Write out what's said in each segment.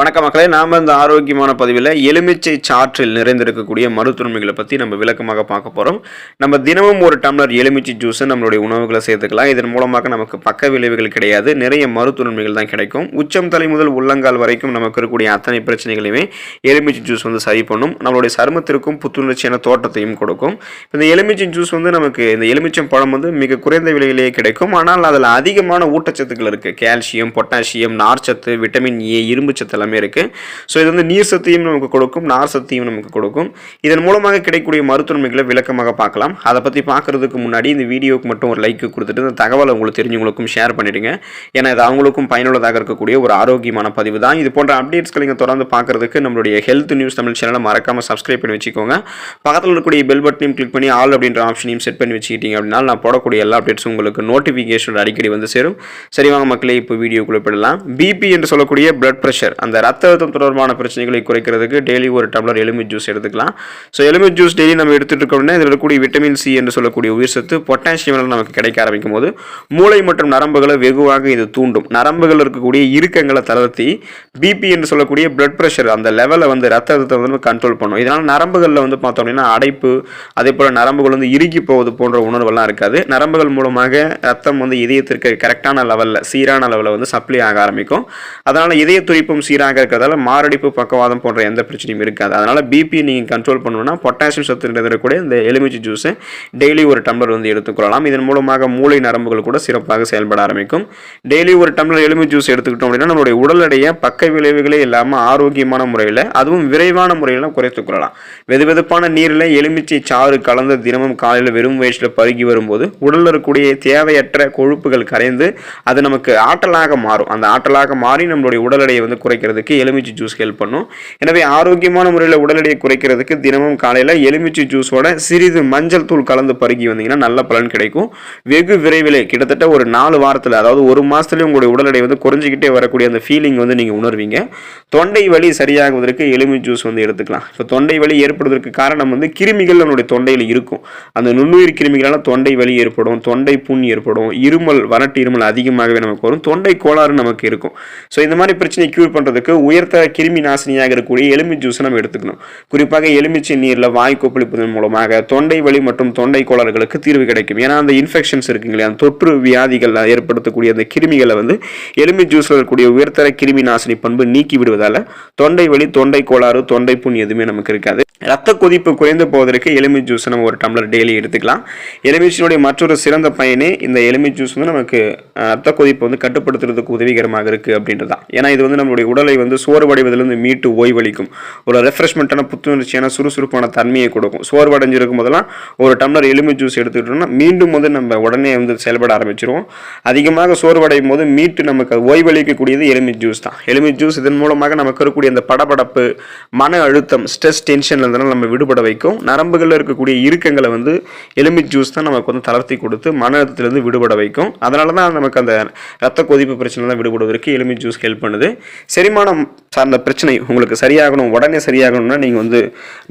வணக்க மக்களே நாம் இந்த ஆரோக்கியமான பதிவில் எலுமிச்சை சாற்றில் நிறைந்திருக்கக்கூடிய மருத்துவமைகளை பற்றி நம்ம விளக்கமாக பார்க்க போகிறோம் நம்ம தினமும் ஒரு டம்ளர் எலுமிச்சை ஜூஸை நம்மளுடைய உணவுகளை சேர்த்துக்கலாம். இதன் மூலமாக நமக்கு பக்க விளைவுகள் கிடையாது. நிறைய மருத்துவமைகள் தான் கிடைக்கும். உச்சம் தலை முதல் உள்ளங்கால் வரைக்கும் நமக்கு இருக்கக்கூடிய அத்தனை பிரச்சனைகளையுமே எலுமிச்சை ஜூஸ் வந்து சரி பண்ணும். நம்மளுடைய சருமத்திற்கும் புத்துணர்ச்சியான தோட்டத்தையும் கொடுக்கும். இந்த எலுமிச்சை ஜூஸ் வந்து நமக்கு இந்த எலுமிச்சம் பழம் வந்து மிக குறைந்த விலையிலேயே கிடைக்கும். ஆனால் அதில் அதிகமான ஊட்டச்சத்துக்கள் இருக்குது கால்சியம் பொட்டாசியம் நார்ச்சத்து விட்டமின் ஏ இரும்பு சத்து எல்லாமே இருக்குது ஸோ இது வந்து நீர் சத்தையும் நமக்கு கொடுக்கும் நார் சத்தையும் நமக்கு கொடுக்கும். இதன் மூலமாக கிடைக்கக்கூடிய மருத்துவமைகளை விளக்கமாக பார்க்கலாம். அதை பற்றி பார்க்குறதுக்கு முன்னாடி இந்த வீடியோக்கு மட்டும் ஒரு லைக் கொடுத்துட்டு இந்த தகவலை உங்களுக்கு தெரிஞ்சவங்களுக்கும் ஷேர் பண்ணிடுங்க. ஏன்னா இது அவங்களுக்கும் பயனுள்ளதாக இருக்கக்கூடிய ஒரு ஆரோக்கியமான பதிவு தான். இது போன்ற அப்டேட்ஸ்களை நீங்கள் தொடர்ந்து பார்க்குறதுக்கு நம்மளுடைய ஹெல்த் நியூஸ் தமிழ் சேனலை மறக்காமல் சப்ஸ்கிரைப் பண்ணி வச்சுக்கோங்க. பக்கத்தில் இருக்கக்கூடிய பெல் பட்டனையும் கிளிக் பண்ணி ஆல் அப்படின்ற ஆப்ஷனையும் செட் பண்ணி வச்சுக்கிட்டீங்க அப்படின்னா நான் போடக்கூடிய எல்லா அப்டேட்ஸும் உங்களுக்கு நோட்டிஃபிகேஷன் அடிக்கடி வந்து சேரும். சரி வாங்க மக்களே இப்போ வீடியோக்குள்ளே போயிடலாம். பிபி என்று சொல்லக்கூடிய பிளட் ப்ரெஷர் அந்த ரத்த அழுத்தம் தொடர்பான பிரச்சனைகளை குறைக்கிறதுக்கு டெய்லி ஒரு டம்ளர் எலுமிச்சை ஜூஸ் எடுத்துக்கலாம். ஸோ எலுமிச்சை ஜூஸ் டெய்லி நம்ம எடுத்துட்டு இருக்கோம்னா இதில் இருக்கக்கூடிய விட்டமின் சி என்று சொல்லக்கூடிய உயிர் சத்து பொட்டாசியம் நமக்கு கிடைக்க ஆரம்பிக்கும் போது மூளை மற்றும் நரம்புகளை வெகுவாக இது தூண்டும். நரம்புகள் இருக்கக்கூடிய இறுக்கங்களை தளர்த்தி பிபி என்று சொல்லக்கூடிய பிளட் ப்ரெஷர் அந்த லெவலை வந்து ரத்த அழுத்தத்தை வந்து கண்ட்ரோல் பண்ணும். இதனால் நரம்புகளில் வந்து பார்த்தோம் அப்படின்னா அடைப்பு அதே போல் நரம்புகள் வந்து இறுகி போவது போன்ற உணர்வெல்லாம் இருக்காது. நரம்புகள் மூலமாக ரத்தம் வந்து இதயத்திற்கு கரெக்டான லெவலில் சீரான லெவலில் வந்து சப்ளை ஆக ஆரம்பிக்கும். அதனால் இதய துடிப்பும் சீராக இருக்கிறதால மாரடைப்பு பக்கவாதம் போன்ற எந்த பிரச்சனையும் இருக்காது. அதனால் பிபி நீங்கள் கண்ட்ரோல் பண்ணணும்னா பொட்டாசியம் சத்து கூட இந்த எலுமிச்சை ஜூஸை டெய்லி ஒரு டம்ளர் வந்து எடுத்துக்கொள்ளலாம். இதன் மூலமாக மூளை நரம்புகள் கூட சிறப்பாக செயல்பட ஆரம்பிக்கும். டெய்லி ஒரு டம்ளர் எலுமிச்சை ஜூஸ் எடுத்துக்கிட்டோம் அப்படின்னா நம்மளுடைய உடல் எடையை பக்க விளைவுகளே இல்லாமல் ஆரோக்கியமான முறையில் அதுவும் விரைவான முறையில் குறைத்துக் கொள்ளலாம். வெது வெதுப்பான நீரில் எலுமிச்சை சாறு கலந்து தினமும் காலையில் வெறும் வயசில் பருகி வரும்போது உடலில் இருக்கக்கூடிய தேவையற்ற கொழுப்புகள் கரைந்து அது நமக்கு ஆற்றலாக மாறும். அந்த ஆற்றலாக மாறி நம்மளுடைய உடல் எடையை வந்து குறைக்கிறதுக்கு எலுமிச்சை ஜூஸ் ஹெல்ப் பண்ணும். எனவே ஆரோக்கியமான முறையில் உடல் எடையை குறைக்கிறதுக்கு தினமும் காலையில் எலுமிச்சை ஜூஸோட சிறிது மஞ்சள் தூள் கலந்து பருகி வந்தீங்கன்னா நல்ல பலன் கிடைக்கும். வெகு விரைவிலே கிட்டத்தட்ட ஒரு நாலு வாரத்தில் அதாவது ஒரு மாதத்துலேயும் உங்களுடைய உடல் எடை வந்து குறைஞ்சிக்கிட்டே வரக்கூடிய அந்த ஃபீலிங் வந்து நீங்கள் உணர்வீங்க. தொண்டை வலி சரியாகுவதற்கு எலுமிச்சை ஜூஸ் வந்து எடுத்துக்கலாம். இப்போ தொண்டை வலி ஏற்படுவதற்கு காரணம் வந்து கிருமிகள் நம்மளுடைய தொண்டையில் இருக்கும். அந்த நுண்ணுயிர் கிருமிகளால் தொண்டை வலி ஏற்படும் தொண்டை புண் ஏற்படும் இருமல் வறட்டு இருமல் அதிகமாகவே நமக்கு வரும் தொண்டை கோளாறு நமக்கு இருக்கும். ஸோ இந்த மாதிரி பிரச்சனை க்யூர் பண்ணுறதுக்கு உயர்த்த கிருமி நாசினியாக இருக்கக்கூடிய எலுமி ஜூஸை நம்ம எடுத்துக்கணும். குறிப்பாக எலுமிச்சை நீரில் வாய் கொப்பளிப்பதன் மூலமாக தொண்டை வலி மற்றும் தொண்டை கோளாறுகளுக்கு தீர்வு கிடைக்கும். ஏன்னா அந்த இன்ஃபெக்ஷன்ஸ் இருக்குங்க இல்லையா அந்த தொற்று வியாதிகள் ஏற்படுத்தக்கூடிய அந்த கிருமிகளை வந்து எலுமி ஜூஸில் இருக்கக்கூடிய உயர்தர கிருமி நாசினி பண்பு நீக்கி விடுவதால் தொண்டை வலி தொண்டை கோளாறு தொண்டை புண் எதுவுமே நமக்கு இருக்காது. ரத்த கொதிப்பு குறைந்து போவதற்கு எலுமி ஜூஸ் நம்ம ஒரு டம்ளர் டெய்லி எடுத்துக்கலாம். எலுமிச்சினுடைய மற்றொரு சிறந்த பயனே இந்த எலுமி ஜூஸ் வந்து நமக்கு ரத்த கொதிப்பு வந்து கட்டுப்படுத்துறதுக்கு உதவிகரமாக இருக்குது அப்படின்றது தான் ஏன்னா இது வந்து நம்மளுடைய உடலை வந்து சோர்வடைவதிலிருந்து மீட்டு ஓய்வளிக்கும். ஒரு ரெஃப்ரெஷ்மெண்ட்டான புத்துணர்ச்சியான சுறுசுறுப்பான தன்மையை கொடுக்கும். சோர்வடைஞ்சிருக்கும் போதெல்லாம் ஒரு டம்ளர் எலுமி ஜூஸ் எடுத்துக்கிட்டோம்னா மீண்டும் வந்து நம்ம உடனே வந்து செயல்பட ஆரம்பிச்சிருவோம். அதிகமாக சோர்வடையும் போது மீட்டு நமக்கு ஓய்வளிக்கக்கூடியது எலுமி ஜூஸ் தான். எலுமி ஜூஸ் இதன் மூலமாக நமக்கு இருக்கக்கூடிய அந்த படபடப்பு மன அழுத்தம் ஸ்ட்ரெஸ் டென்ஷன் இருந்தாலும் நம்ம விடுபட வைக்கும். நரம்புகளில் இருக்கக்கூடிய இறுக்கங்களை வந்து எலுமி ஜூஸ் தான் நமக்கு வந்து தளர்த்தி கொடுத்து மன அழுத்தத்திலிருந்து விடுபட வைக்கும். அதனால தான் நமக்கு அந்த ரத்த கொதிப்பு பிரச்சனைலாம் விடுபடுவதற்கு எலுமி ஜூஸ் ஹெல்ப் பண்ணுது. செரிமானம் சார்ந்த பிரச்சனை உங்களுக்கு சரியாகணும் உடனே சரியாகணும்னா நீங்கள் வந்து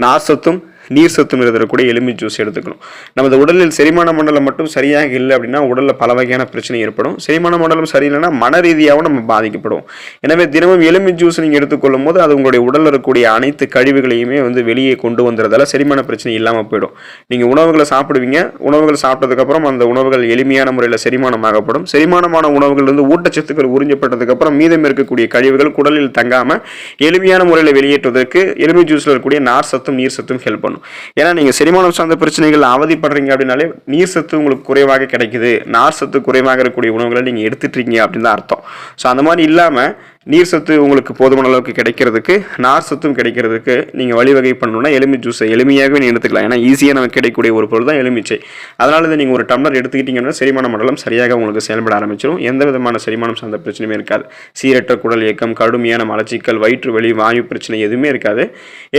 நார்சத்தும் நீர் சத்தும் இருக்கக்கூடிய எலும்பி ஜூஸ் எடுத்துக்கணும். நமது உடலில் செரிமான மண்டலம் மட்டும் சரியாக இல்லை அப்படின்னா உடலில் பல வகையான பிரச்சனை ஏற்படும். செரிமான மண்டலம் சரியில்லைன்னா மன ரீதியாகவும் நம்ம பாதிக்கப்படும் எனவே தினமும் எலும்பி ஜூஸ் நீங்கள் எடுத்துக்கொள்ளும் போது அது உங்களுடைய உடலில் இருக்கக்கூடிய அனைத்து கழிவுகளையுமே வந்து வெளியே கொண்டு வந்துறதால செரிமான பிரச்சனை இல்லாமல் போயிடும். நீங்கள் உணவுகளை சாப்பிடுவீங்க. உணவுகள் சாப்பிட்டதுக்கப்புறம் அந்த உணவுகள் எளிமையான முறையில் செரிமானமாகப்படும். செரிமானமான உணவுகள் வந்து ஊட்டச்சத்துக்கள் உறிஞ்சப்பட்டதுக்கப்புறம் மீதம் இருக்கக்கூடிய கழிவுகள் குடலில் தங்காமல் எளிமையான முறையில் வெளியேற்றுவதற்கு எலும்பி ஜூஸில் இருக்கக்கூடிய நார் சத்தும் நீர் சத்தும் ஹெல்ப் பண்ணும். ஏன்னா நீங்கள் செரிமானம் சார்ந்த பிரச்சனைகள் அவதிப்படுறீங்க அப்படின்னாலே நீர் சத்து உங்களுக்கு குறைவாக கிடைக்குது. நார் சத்து குறைவாக இருக்கக்கூடிய உணவுகளை நீங்கள் எடுத்துட்டுருக்கீங்க அப்படின்னு தான் அர்த்தம். ஸோ அந்த மாதிரி இல்லாமல் நீர் சத்து உங்களுக்கு போதுமான அளவுக்கு கிடைக்கிறதுக்கு நார் சத்தும் கிடைக்கிறதுக்கு நீங்கள் வழிவகை பண்ணணும்னா எலுமி ஜூஸை எளிமையாகவே நீங்கள் எடுத்துக்கலாம். ஏன்னா ஈஸியாக நமக்கு கிடைக்கக்கூடிய ஒரு பொருள் தான் எலுமிச்சை அதனால் இதை நீங்கள் ஒரு டம்ளர் எடுத்துக்கிட்டீங்கன்னா செரிமான மண்டலம் சரியாக உங்களுக்கு செயல்பட ஆரம்பிச்சிடும் எந்த விதமான செரிமானம் சார்ந்த பிரச்சனையுமே இருக்காது. சீரற்ற குடல் இயக்கம் கடுமையான மலச்சிக்கல் வயிற்று வலி வாயு பிரச்சனை எதுவுமே இருக்காது.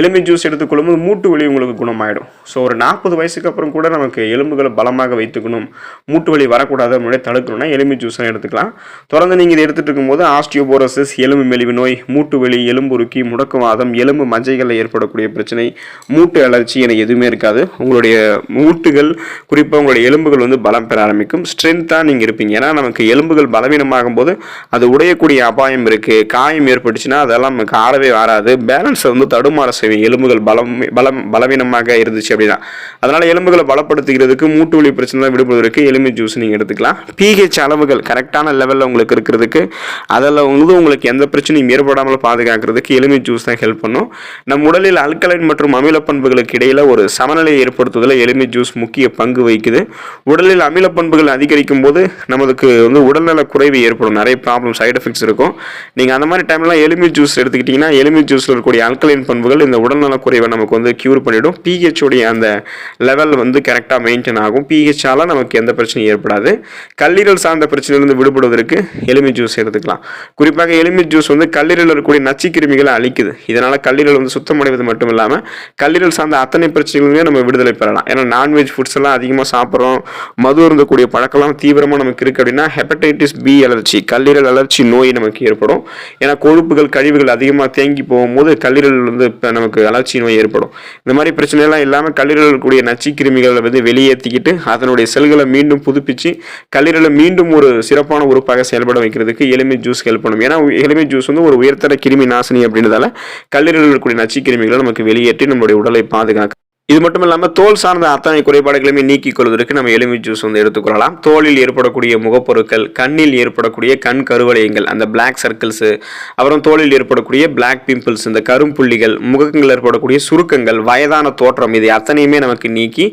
எலுமி ஜூஸ் எடுத்துக்கொள்ளும்போது மூட்டு வலி உங்களுக்கு குணமாயிடும். ஸோ ஒரு நாற்பது வயசுக்கு அப்புறம் கூட நமக்கு எலும்புகளை பலமாக வைத்துக்கணும். மூட்டு வலி வரக்கூடாது. முன்னாடி தடுக்கணும்னா எலுமி ஜூஸை எடுத்துக்கலாம். தொடர்ந்து நீங்கள் இதை எடுத்துகிட்டு இருக்கும்போது ஆஸ்டியோபோரோசிஸ் எலும்பு மெலிவு நோய் மூட்டு வலி எலும்புருக்கி முடக்குவாதம் எலும்பு மஞ்சைகளில் ஏற்படக்கூடிய பிரச்சனை மூட்டு அலர்ச்சி என எதுவுமே இருக்காது. உங்களுடைய மூட்டுகள் குறிப்பாக உங்களுடைய எலும்புகள் வந்து பலம் பெற ஆரம்பிக்கும். ஸ்ட்ரென்த்தாக நீங்கள் இருப்பீங்க. ஏன்னா நமக்கு எலும்புகள் பலவீனமாகும் போது அது உடையக்கூடிய அபாயம் இருக்குது காயம் ஏற்பட்டுச்சுன்னா அதெல்லாம் நமக்கு ஆறவே வராது பேலன்ஸை வந்து தடுமாற செய்வேன். எலும்புகள் பலம் பலம் பலவீனமாக இருந்துச்சு அப்படின்னா. அதனால் எலும்புகளை பலப்படுத்துகிறதுக்கு மூட்டு வலி பிரச்சனை விடுபடுவதற்கு எலும்பு ஜூஸ் நீங்கள் எடுத்துக்கலாம். பிஹெச் அளவுகள் கரெக்டான லெவலில் உங்களுக்கு இருக்கிறதுக்கு அதில் வந்து உங்களுக்கு எந்த பிரச்சனையும் ஏற்படாமல் பாதுகாக்கிறதுக்கு எலுமி ஜூஸ் தான் ஹெல்ப் பண்ணும். நம் உடலில் அல்கலைன் மற்றும் அமில பண்புகளுக்கு இடையில் ஒரு சமநிலையை ஏற்படுத்துவதில் எலுமி ஜூஸ் முக்கிய பங்கு வகிக்குது. உடலில் அமில பண்புகள் அதிகரிக்கும் போது நமக்கு வந்து உடல்நல குறைவு ஏற்படும். நிறைய ப்ராப்ளம் சைடு எஃபெக்ட்ஸ் இருக்கும். நீங்கள் அந்த மாதிரி டைம்லாம் எலுமி ஜூஸ் எடுத்துக்கிட்டிங்கன்னா எலுமி ஜூஸில் இருக்கக்கூடிய அல்கலைன் பண்புகள் இந்த உடல்நல குறைவை நமக்கு வந்து க்யூர் பண்ணிவிடும் பிஹெச் உடைய அந்த லெவல் வந்து கரெக்டாக மெயின்டைன் ஆகும். பிஹெச்சால் நமக்கு எந்த பிரச்சனையும் ஏற்படாது. கல்லீரல் சார்ந்த பிரச்சனையிலிருந்து விடுபடுவதற்கு எலுமி ஜூஸ் எடுத்துக்கலாம் குறிப்பாக எலுமி ஜூஸ் வந்து கல்லீரலில் இருக்கக்கூடிய நச்சுக்கிருமிகளை அழிக்குது. இதனால் கல்லீரல் வந்து சுத்தமடைவது மட்டும் இல்லாமல் கல்லீரல் சார்ந்த அத்தனை பிரச்சனைகளுமே நம்ம விடுதலை பெறலாம். ஏன்னா நான்வெஜ் ஃபுட்ஸ் எல்லாம் அதிகமாக சாப்பிட்றோம். மது இருந்தக்கூடிய பழக்கம்லாம் தீவிரமாக நமக்கு இருக்குது அப்படின்னா ஹெப்படைட்டிஸ் பி அலர்ஜி கல்லீரல் அலர்ச்சி நோய் நமக்கு ஏற்படும். ஏன்னா கொழுப்புகள் கழிவுகள் அதிகமாக தேங்கி போகும்போது கல்லீரல் வந்து இப்போ நமக்கு அலர்ச்சி நோய் ஏற்படும். இந்த மாதிரி பிரச்சனைலாம் இல்லாமல் கல்லீரல் இருக்கக்கூடிய நச்சுக்கிருமிகளை வந்து வெளியேற்றிக்கிட்டு அதனுடைய செல்களை மீண்டும் புதுப்பிச்சு கல்லீரலை மீண்டும் ஒரு சிறப்பான உறுப்பாக செயல்பட வைக்கிறதுக்கு எலுமி ஜூஸ் ஹெல்ப் பண்ணும். ஏன்னா எலுமி ஜூஸ் வந்து ஒரு உயர்தர கிருமி நாசினி அப்படின்றதால கூடிய இருக்கக்கூடிய நச்சுக்கிருமிகளை நமக்கு வெளியேற்றி நம்மளுடைய உடலை பாதுகாக்க இது மட்டும் இல்லாமல் தோல் சார்ந்த அத்தனை குறைபாடுகளையுமே நீக்கிக் கொள்வதற்கு நம்ம எலுமி ஜூஸ் வந்து எடுத்துக்கொள்ளலாம் தோலில் ஏற்படக்கூடிய முகப்பொருட்கள் கண்ணில் ஏற்படக்கூடிய கண் கருவளையங்கள் அந்த பிளாக் சர்க்கிள்ஸு அப்புறம் தோலில் ஏற்படக்கூடிய பிளாக் பிம்பிள்ஸ் இந்த கரும்புள்ளிகள் முகங்கள் ஏற்படக்கூடிய சுருக்கங்கள் வயதான தோற்றம் இது அத்தனையுமே நமக்கு நீக்கி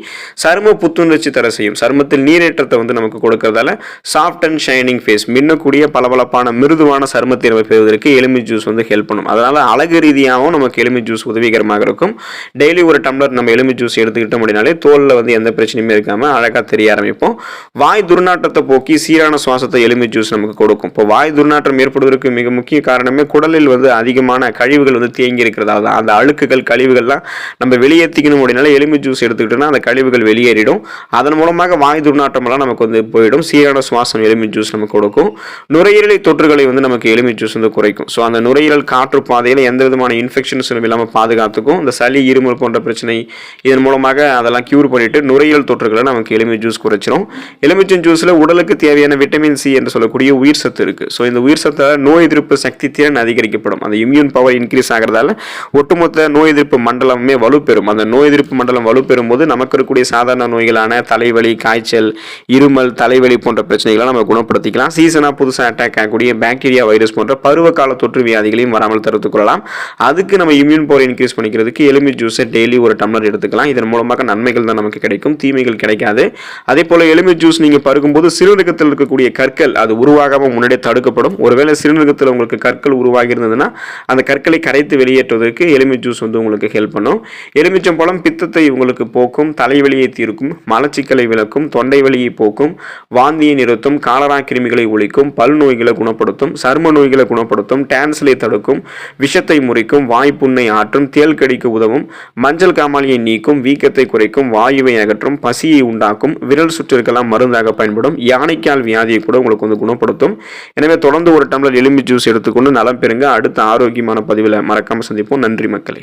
சரும புத்துணர்ச்சி தர செய்யும். சருமத்தில் நீரேற்றத்தை வந்து நமக்கு கொடுக்கறதால சாஃப்ட் அண்ட் ஷைனிங் ஃபேஸ் மின்னக்கூடிய பளபளப்பான மிருதுவான சருமத்தை நம்ம பெறுவதற்கு எலுமி ஜூஸ் வந்து ஹெல்ப் பண்ணும். அதனால் அழகு ரீதியாகவும் நமக்கு எலுமி ஜூஸ் உதவிகரமாக இருக்கும். டெய்லி ஒரு டம்ளர் நம்ம எலுமி ஜூஸ் எடுத்துக்கிட்டோம் அப்படின்னாலே தோலில் வந்து எந்த பிரச்சனையுமே இருக்காமல் அழகாக தெரிய ஆரம்பிப்போம். வாய் துர்நாற்றத்தை போக்கி சீரான சுவாசத்தை எலுமி ஜூஸ் நமக்கு கொடுக்கும். இப்போ வாய் துர்நாற்றம் ஏற்படுவதற்கு மிக முக்கிய காரணமே குடலில் வந்து அதிகமான கழிவுகள் வந்து தேங்கி இருக்கிறதா தான். அந்த அழுக்குகள் கழிவுகள்லாம் நம்ம வெளியேற்றிக்கணும் அப்படின்னால எலுமி ஜூஸ் எடுத்துக்கிட்டோம்னா அந்த கழிவுகள் வெளியேறிடும். அதன் மூலமாக வாய் துர்நாற்றமெல்லாம் நமக்கு வந்து போயிடும். சீரான சுவாசம் எலுமி ஜூஸ் நமக்கு கொடுக்கும். நுரையீரலை தொற்றுகளை வந்து நமக்கு எலுமி ஜூஸ் வந்து குறைக்கும். ஸோ அந்த நுரையீரல் காற்று பாதையில் எந்த விதமான இன்ஃபெக்ஷன்ஸும் இல்லாமல் பாதுகாத்துக்கும். இந்த சளி இருமல் போன்ற பிரச்சனை இதன் மூலமாக அதெல்லாம் க்யூர் பண்ணிவிட்டு நுரையீரல் தொற்றுகளை நமக்கு எலுமிச்சை ஜூஸ் குறைச்சிரும். எலுமிச்சம் ஜூஸில் உடலுக்கு தேவையான விட்டமின் சி என்று சொல்லக்கூடிய உயிர் சத்து இருக்குது ஸோ இந்த உயிர் சத்தால் நோய் எதிர்ப்பு சக்தி திறன் அதிகரிக்கப்படும். அந்த இம்யூன் பவர் இன்க்ரீஸ் ஆகிறதால ஒட்டுமொத்த நோய் எதிர்ப்பு மண்டலமே வலுப்பெறும். அந்த நோய் எதிர்ப்பு மண்டலம் வலுப்பெறும் போது நமக்கு இருக்கக்கூடிய சாதாரண நோய்களான தலைவலி காய்ச்சல் இருமல் தலைவலி போன்ற பிரச்சனைகளை நம்ம குணப்படுத்திக்கலாம். சீசனாக புதுசாக அட்டாக் ஆகக்கூடிய பாக்டீரியா வைரஸ் போன்ற பருவகால தொற்று வியாதிகளையும் வராமல் தடுத்துக் கொள்ளலாம். அதுக்கு நம்ம இம்யூன் பவர் இன்க்ரீஸ் பண்ணிக்கிறதுக்கு எலுமிச்சை ஜூஸை டெய்லி ஒரு டம்ளர் எடுத்துக்கலாம். இதன் மூலமாக நன்மைகள் தான் நமக்கு கிடைக்கும் தீமைகள் கிடைக்காது. அதே போல் எலுமி ஜூஸ் நீங்கள் பருகும்போது சிறுநீரகத்தில் இருக்கக்கூடிய கற்கள் அது உருவாகாமல் முன்னாடியே தடுக்கப்படும். ஒருவேளை சிறுநீரகத்தில் உங்களுக்கு கற்கள் உருவாகி இருந்ததுன்னா அந்த கற்களை கரைத்து வெளியேற்றுவதற்கு எலுமி ஜூஸ் வந்து உங்களுக்கு ஹெல்ப் பண்ணும். எலுமிச்சம் பழம் பித்தத்தை உங்களுக்கு போக்கும் தலைவலியை தீர்க்கும் மலச்சிக்கலை விளக்கும் தொண்டை வலியை போக்கும் வாந்தியை நிறுத்தும் காலரா கிருமிகளை ஒழிக்கும் பல் நோய்களை குணப்படுத்தும் சர்ம நோய்களை குணப்படுத்தும் டான்ஸ்லை தடுக்கும் விஷத்தை முறிக்கும் வாய்ப்புண்ணை ஆற்றும் தேல் கடிக்க உதவும் மஞ்சள் காமாலியை நீக்கும் வீக்கத்தை குறைக்கும் வாயுவை அகற்றும் பசியை உண்டாக்கும் விரல் சுற்றிற்கெல்லாம் மருந்தாக பயன்படும் யானைக்கால் வியாதியை கூட உங்களுக்கு வந்து குணப்படுத்தும். எனவே தொடர்ந்து ஒரு டம்ளர் எலும்பி ஜூஸ் எடுத்துக்கொண்டு நலம் பெறுங்க. அடுத்த ஆரோக்கியமான பதிவில் மறக்காமல் சந்திப்போம். நன்றி மக்களே.